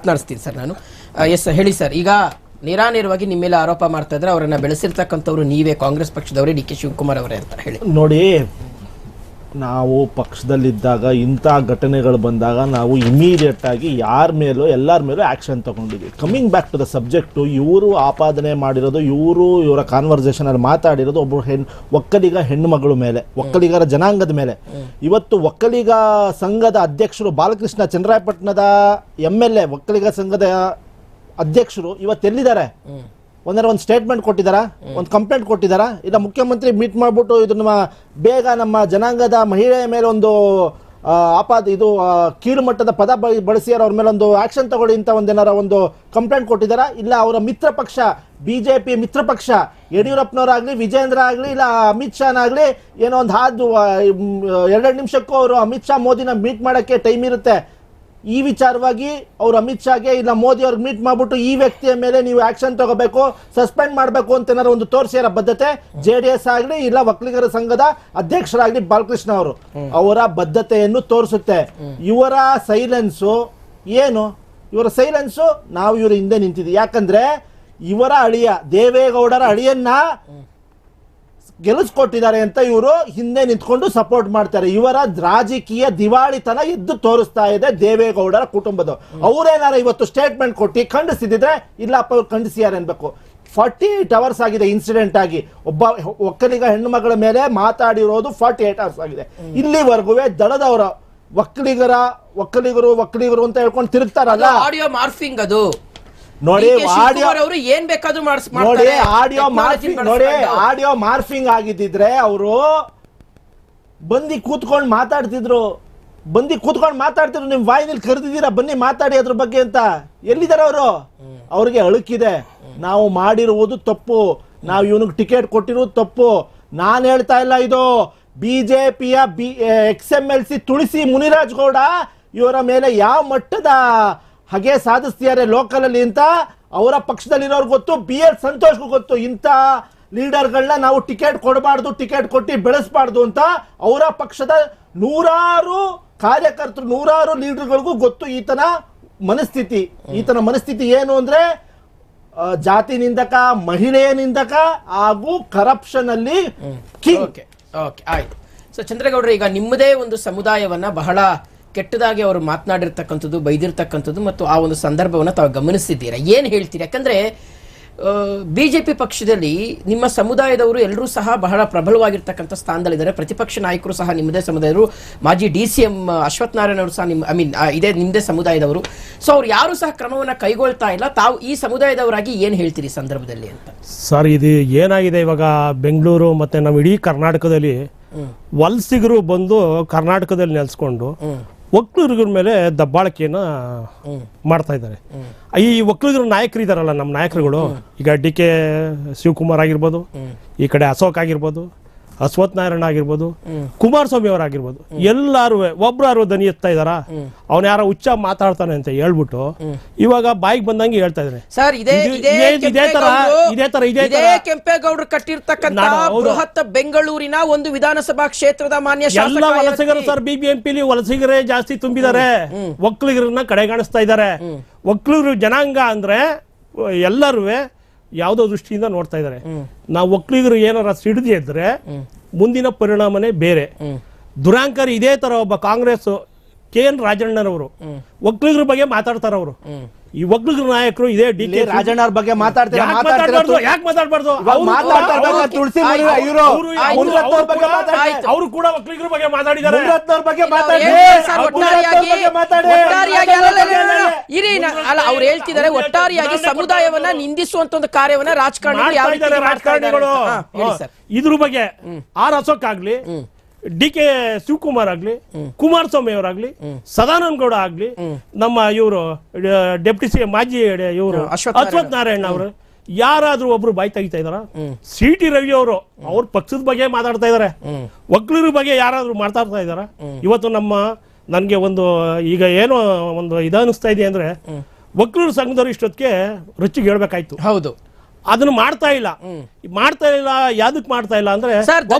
ಮಾತನಾಡಿಸ್ತೀನಿ sir ನಾನು. Yes ಹೇಳಿ sir. ಈಗ ನಿರಾನೇರವಾಗಿ ನಿಮ್ಮ ಮೇಲೆ ಆರೋಪ ಮಾಡ್ತಾ ಇದ್ರೆ ಅವರನ್ನ ಬೆಳೆಸಿರ್ತಕ್ಕಂಥವ್ರು ನೀವೇ ಕಾಂಗ್ರೆಸ್ ಪಕ್ಷದವರೇ, ಡಿ ಕೆ ಶಿವಕುಮಾರ್ ಅವರೇ ಅಂತ ಹೇಳಿ. ನೋಡಿ ನಾವು ಪಕ್ಷದಲ್ಲಿದ್ದಾಗ, ಇಂಥ ಘಟನೆಗಳು ಬಂದಾಗ ನಾವು ಇಮಿಡಿಯೇಟಾಗಿ ಯಾರ ಮೇಲೂ, ಎಲ್ಲರ ಮೇಲೂ action ತಗೊಂಡಿದ್ವಿ. Coming back to the subject ಇವರು ಆಪಾದನೆ ಮಾಡಿರೋದು, ಇವರು ಇವರ ಕಾನ್ವರ್ಸೇಷನಲ್ಲಿ ಮಾತಾಡಿರೋದು ಒಬ್ಬರು ಹೆಣ್, ಒಕ್ಕಲಿಗ ಹೆಣ್ಣುಮಗಳ ಮೇಲೆ, ಒಕ್ಕಲಿಗರ ಜನಾಂಗದ ಮೇಲೆ. ಇವತ್ತು ಒಕ್ಕಲಿಗ ಸಂಘದ ಅಧ್ಯಕ್ಷರು ಬಾಲಕೃಷ್ಣ ಚಂದ್ರಾಯಪಟ್ಟಣದ ಎಂ ಎಲ್ ಎ, ಒಕ್ಕಲಿಗ ಸಂಘದ ಅಧ್ಯಕ್ಷರು ಇವತ್ತು ಎಲ್ಲಿದ್ದಾರೆ ಒಂದರ ಒಂದು ಸ್ಟೇಟ್ಮೆಂಟ್ ಕೊಟ್ಟಿದ್ದಾರಾ? ಒಂದು ಕಂಪ್ಲೇಂಟ್ ಕೊಟ್ಟಿದ್ದಾರಾ? ಇಲ್ಲ ಮುಖ್ಯಮಂತ್ರಿ ಮೀಟ್ ಮಾಡ್ಬಿಟ್ಟು ಇದನ್ನ ಬೇಗ ನಮ್ಮ ಜನಾಂಗದ ಮಹಿಳೆಯ ಮೇಲೆ ಒಂದು ಅಪಾದ ಆಪಾದ ಇದು ಕೀಳು ಮಟ್ಟದ ಪದ ಬ- ಬಳಸಿ ಅವ್ರ ಮೇಲೆ ಒಂದು ಆಕ್ಷನ್ ತಗೊಳ್ಳಿ ಅಂತ ಒಂದೇನಾರ ಒಂದು ಕಂಪ್ಲೇಂಟ್ ಕೊಟ್ಟಿದ್ದಾರಾ? ಇಲ್ಲ ಅವರ ಮಿತ್ರ ಪಕ್ಷ ಬಿಜೆಪಿ ಮಿತ್ರ ಪಕ್ಷ ಯಡಿಯೂರಪ್ಪನವರಾಗಲಿ ವಿಜೇಂದ್ರ ಆಗಲಿ ಇಲ್ಲ ಅಮಿತ್ ಶಾನಾಗಲಿ ಏನೋ ಒಂದು ಹಾದು ಎರಡೆರಡು ನಿಮಿಷಕ್ಕೂ ಅವರು ಅಮಿತ್ ಶಾ ಮೋದಿನ ಮೀಟ್ ಮಾಡಕ್ಕೆ ಟೈಮ್ ಇರುತ್ತೆ. ಈ ವಿಚಾರವಾಗಿ ಅವ್ರು ಅಮಿತ್ ಶಾಗೆ ಇಲ್ಲ ಮೋದಿ ಅವ್ರಿಗೆ ಮೀಟ್ ಮಾಡ್ಬಿಟ್ಟು ಈ ವ್ಯಕ್ತಿಯ ಮೇಲೆ ನೀವು ಆಕ್ಷನ್ ತಗೋಬೇಕು ಸಸ್ಪೆಂಡ್ ಮಾಡಬೇಕು ಅಂತ ಏನಾದ್ರು ಒಂದು ತೋರಿಸಿರ ಬದ್ಧತೆ ಜೆ ಡಿ ಎಸ್ ಆಗಲಿ ಇಲ್ಲ ಒಕ್ಕಲಿಗರ ಸಂಘದ ಅಧ್ಯಕ್ಷರಾಗಲಿ ಬಾಲಕೃಷ್ಣ ಅವರು. ಅವರ ಬದ್ಧತೆಯನ್ನು ತೋರಿಸುತ್ತೆ. ಇವರ ಸೈಲೆನ್ಸು ಏನು? ಇವರ ಸೈಲೆನ್ಸು ನಾವು ಇವರ ಹಿಂದೆ ನಿಂತಿದ್ವಿ ಯಾಕಂದ್ರೆ ಇವರ ಅಳಿಯ, ದೇವೇಗೌಡರ ಅಳಿಯನ್ನ ಗೆಲ್ಲಿಸ್ಕೊಟ್ಟಿದ್ದಾರೆ ಅಂತ ಇವರು ಹಿಂದೆ ನಿಂತ್ಕೊಂಡು ಸಪೋರ್ಟ್ ಮಾಡ್ತಾರೆ. ಇವರ ರಾಜಕೀಯ ದಿವಾಳಿತನ ಎದ್ದು ತೋರಿಸ್ತಾ ಇದೆ ದೇವೇಗೌಡರ ಕುಟುಂಬದ. ಅವರೇನಾರ ಇವತ್ತು ಸ್ಟೇಟ್ಮೆಂಟ್ ಕೊಟ್ಟು ಖಂಡಿಸಿದ್ರೆ ಇಲ್ಲಪ್ಪ ಅವ್ರು ಖಂಡಿಸಿಯಾರ ಅನ್ಬೇಕು. ಫಾರ್ಟಿ ಏಟ್ ಅವರ್ಸ್ ಆಗಿದೆ ಇನ್ಸಿಡೆಂಟ್ ಆಗಿ. ಒಬ್ಬ ಒಕ್ಕಲಿಗ ಹೆಣ್ಣು ಮಗಳ ಮೇಲೆ ಮಾತಾಡಿರೋದು ಫಾರ್ಟಿ ಏಟ್ ಅವರ್ಸ್ ಆಗಿದೆ. ಇಲ್ಲಿವರೆಗೂ ದಳದವರ ಒಕ್ಕಲಿಗರ, ಒಕ್ಕಲಿಗರು ಒಕ್ಕಲಿಗರು ಅಂತ ಹೇಳ್ಕೊಂಡು ತಿರುಗ್ತಾರಲ್ಲ? ಆಡಿಯೋ ಮಾರ್ಫಿಂಗ್ ಅದು. ನೋಡಿ ಆಡಿಯೋ ಅವರು ಏನ್ ಬೇಕಾದ್ರೂ ನೋಡಿ ಆಡಿಯೋ ಮಾರ್ಫಿಂಗ್ ನೋಡಿ ಆಡಿಯೋ ಮಾರ್ಫಿಂಗ್ ಆಗಿದ್ದಿದ್ರೆ ಅವರು ಬಂದಿ ಕೂತ್ಕೊಂಡು ಮಾತಾಡ್ತಿದ್ರು. ಬಂದಿ ಕೂತ್ಕೊಂಡು ಮಾತಾಡ್ತಿದ್ರು. ನಿಮ್ ವಾಯಿನಲ್ಲಿ ಕರೆದಿದ್ದೀರಾ? ಬನ್ನಿ ಮಾತಾಡಿ ಅದ್ರ ಬಗ್ಗೆ ಅಂತ. ಎಲ್ಲಿದ್ದಾರೆ ಅವರು? ಅವ್ರಿಗೆ ಅಳುಕಿದೆ. ನಾವು ಮಾಡಿರುವುದು ತಪ್ಪು. ನಾವು ಇವನಿಗೆ ಟಿಕೆಟ್ ಕೊಟ್ಟಿರುವುದು ತಪ್ಪು. ನಾನು ಹೇಳ್ತಾ ಇಲ್ಲ ಇದು. ಬಿಜೆಪಿಯ B ex M L C Tulsi Muniraj Gowda ಇವರ ಮೇಲೆ ಯಾವ ಮಟ್ಟದ ಹಾಗೆ ಸಾಧಿಸ್ತಿದ್ದಾರೆ ಲೋಕಲ್ ಅಲ್ಲಿ ಅಂತ ಅವರ ಪಕ್ಷದಲ್ಲಿರೋರು ಗೊತ್ತು ಬಿ ಎಲ್ ಸಂತೋಷ್ಗೂ ಗೊತ್ತು. ಇಂಥ ಲೀಡರ್ಗಳನ್ನ ನಾವು ಟಿಕೆಟ್ ಕೊಡಬಾರ್ದು ಟಿಕೆಟ್ ಕೊಟ್ಟು ಬೆಳೆಸಬಾರ್ದು ಅಂತ ಅವರ ಪಕ್ಷದ ನೂರಾರು ಕಾರ್ಯಕರ್ತರು ನೂರಾರು ಲೀಡರ್ಗಳಿಗೂ ಗೊತ್ತು ಈತನ ಮನಸ್ಥಿತಿ. ಈತನ ಮನಸ್ಥಿತಿ ಏನು ಅಂದ್ರೆ ಜಾತಿ ನಿಂದಕ ಮಹಿಳೆಯ ನಿಂದಕ ಹಾಗೂ ಕರಪ್ಷನ್ ಅಲ್ಲಿ ಓಕೆ ಓಕೆ ಆಯ್ತು. ಸೊ ಚಂದ್ರೇಗೌಡರು ಈಗ ನಿಮ್ಮದೇ ಒಂದು ಸಮುದಾಯವನ್ನ ಬಹಳ ಕೆಟ್ಟದಾಗಿ ಅವರು ಮಾತನಾಡಿರ್ತಕ್ಕಂಥದ್ದು ಬೈದಿರ್ತಕ್ಕಂಥದ್ದು ಮತ್ತು ಆ ಒಂದು ಸಂದರ್ಭವನ್ನು ತಾವು ಗಮನಿಸಿದ್ದೀರಾ? ಏನು ಹೇಳ್ತೀರಿ? ಯಾಕಂದರೆ ಬಿ ಜೆ ಪಿ ಪಕ್ಷದಲ್ಲಿ ನಿಮ್ಮ ಸಮುದಾಯದವರು ಎಲ್ಲರೂ ಸಹ ಬಹಳ ಪ್ರಬಲವಾಗಿರ್ತಕ್ಕಂಥ ಸ್ಥಾನದಲ್ಲಿದ್ದಾರೆ. ಪ್ರತಿಪಕ್ಷ ನಾಯಕರು ಸಹ ನಿಮ್ಮದೇ ಸಮುದಾಯದವರು ಮಾಜಿ D C M Ashwath Narayana ಅವರು ಸಹ ನಿಮ್ಮ ಐ ಮೀನ್ ಇದೇ ನಿಮ್ಮದೇ ಸಮುದಾಯದವರು. ಸೊ ಅವ್ರು ಯಾರೂ ಸಹ ಕ್ರಮವನ್ನು ಕೈಗೊಳ್ತಾ ಇಲ್ಲ. ತಾವು ಈ ಸಮುದಾಯದವರಾಗಿ ಏನು ಹೇಳ್ತೀರಿ ಈ ಸಂದರ್ಭದಲ್ಲಿ ಅಂತ? ಸರ್ ಇದು ಏನಾಗಿದೆ ಇವಾಗ? ಬೆಂಗಳೂರು ಮತ್ತು ನಮ್ಮ ಇಡೀ ಕರ್ನಾಟಕದಲ್ಲಿ ವಲಸಿಗರು ಬಂದು ಕರ್ನಾಟಕದಲ್ಲಿ ನೆಲೆಸ್ಕೊಂಡು ಒಕ್ಕಲಿಗರ ಮೇಲೆ ದಬ್ಬಾಳಿಕೆಯನ್ನ ಮಾಡ್ತಾ ಇದ್ದಾರೆ. ಈ ಒಕ್ಕಲಿಗರ ನಾಯಕರು ಇದಾರಲ್ಲ ನಮ್ಮ ನಾಯಕರುಗಳು ಈಗ ಡಿ ಕೆ ಶಿವಕುಮಾರ್ ಆಗಿರ್ಬೋದು ಈ ಕಡೆ ಅಶೋಕ್ ಆಗಿರ್ಬೋದು ಅಶ್ವಥ್ ನಾರಾಯಣ ಆಗಿರ್ಬೋದು ಕುಮಾರಸ್ವಾಮಿ ಅವರಾಗಿರ್ಬೋದು ಎಲ್ಲಾರು ಒಬ್ರು ದನಿ ಎತ್ತಾ ಇದಾರ ಅವನ ಯಾರ ಹುಚ್ಚ ಮಾತಾಡ್ತಾನೆ ಅಂತ ಹೇಳ್ಬಿಟ್ಟು ಇವಾಗ ಬಾಯಿಗೆ ಬಂದಂಗೆ ಹೇಳ್ತಾ ಇದ್ದಾರೆ ಸರ್ ಇದೇ ಇದು- ತರ- ಇದೇ ತರ- ಇದೇ ಕೆಂಪೇಗೌಡರು ಕಟ್ಟಿರ್ತಕ್ಕಂತ ಬೃಹತ್ ಬೆಂಗಳೂರಿನ ಒಂದು ವಿಧಾನಸಭಾ ಕ್ಷೇತ್ರದ ಮಾನ್ಯ ಎಲ್ಲ ವಲಸಿಗರು ಸರ್ ಬಿಬಿಎಂಪಿಲಿ ವಲಸಿಗರೇ ಜಾಸ್ತಿ ತುಂಬಿದ್ದಾರೆ. ಒಕ್ಕಲಿಗರನ್ನ ಕಡೆಗಾಣಿಸ್ತಾ ಇದ್ದಾರೆ. ಒಕ್ಕಲಿಗರು ಜನಾಂಗ ಅಂದ್ರೆ ಎಲ್ಲರೂ ಯಾವುದೋ ದೃಷ್ಟಿಯಿಂದ ನೋಡ್ತಾ ಇದ್ದಾರೆ. ನಾವು ಒಕ್ಕಲಿಗರು ಏನಾರ ಸಿಡಿದಿ ಇದ್ರೆ ಮುಂದಿನ ಪರಿಣಾಮನೇ ಬೇರೆ. ದುರಾಂಕರ್ ಇದೇ ತರ ಒಬ್ಬ ಕಾಂಗ್ರೆಸ್ ಕೆ ಎನ್ ರಾಜಣ್ಣನವರು ಒಕ್ಕಲಿಗರ ಬಗ್ಗೆ ಮಾತಾಡ್ತಾರ ಅವರು ಈ ಒಕ್ಕಲಿಗರ ನಾಯಕರು ಇದೇ ಡಿ ಕೆ ರಾಜಣ್ಣ ಅವ್ರ ಬಗ್ಗೆ ಮಾತಾಡ್ತಾರೆ? ಯಾಕೆ ಮಾತಾಡ್ಬಾರ್ದು? ಯಾಕೆ ಮಾತಾಡ್ಬಾರ್ದು? ಇವಾಗ ಅವ್ರು ಕೂಡ- ಒಕ್ಕಲಿಗರ ಬಗ್ಗೆ ಮಾತಾಡಿದ್ದಾರೆ. ಬಗ್ಗೆ. ಇರಿ ಅಲ್ಲ ಅವ್ರು ಹೇಳ್ತಿದ್ದಾರೆ ಒಟ್ಟಾರೆಯಾಗಿ ಸಮುದಾಯವನ್ನ ನಿಂದಿಸುವಂತ ಒಂದು ಕಾರ್ಯವನ್ನ ರಾಜಕಾರಣಿಗಳು ಯಾವ ರಾಜಕಾರಣಿಗಳು. ಇದ್ರ ಬಗ್ಗೆ ಆರ್ ಅಶೋಕ್ ಆಗ್ಲಿ ಡಿ ಕೆ ಶಿವಕುಮಾರ್ ಆಗ್ಲಿ ಕುಮಾರಸ್ವಾಮಿ ಅವರಾಗ್ಲಿ ಸದಾನಂದ ಗೌಡ ಆಗ್ಲಿ ನಮ್ಮ ಇವರು ಡೆಪ್ಟಿ ಸಿ ಮಾಜಿ ಇವರು ಅಶ್ವಥ್ ನಾರಾಯಣ. ಅವರು ಯಾರಾದ್ರೂ ಒಬ್ರು ಬಾಯಿ ತೆಗಿತಾ ಇದಾರ ಸಿ ಟಿ ರವಿ ಅವರು ಅವ್ರ ಪಕ್ಷದ ಬಗ್ಗೆ ಮಾತಾಡ್ತಾ ಇದಾರೆ. ಒಕ್ಕಲಿಗರ ಬಗ್ಗೆ ಯಾರಾದ್ರೂ ಮಾತಾಡ್ತಾ ಇದಾರ ಇವತ್ತು ನಮ್ಮ ನನ್ಗೆ ಒಂದು ಈಗ ಏನೋ ಒಂದು ಇದನ್ನಿಸ್ತಾ ಇದೆ ಅಂದ್ರೆ ಒಕ್ಕಲಿಗರ ಸಂಘದವ್ರು ಇಷ್ಟೊತ್ತಿಗೆ ರುಚಿಗೆ ಹೇಳ್ಬೇಕಾಯ್ತು. ಹೌದು. ಅದನ್ನ ಮಾಡ್ತಾ ಇಲ್ಲ. ಮಾಡ್ತಾ ಇಲ್ಲ ಯಾವ್ದಕ್ ಮಾಡ್ತಾ ಇಲ್ಲ ಅಂದ್ರೆ ಸರ್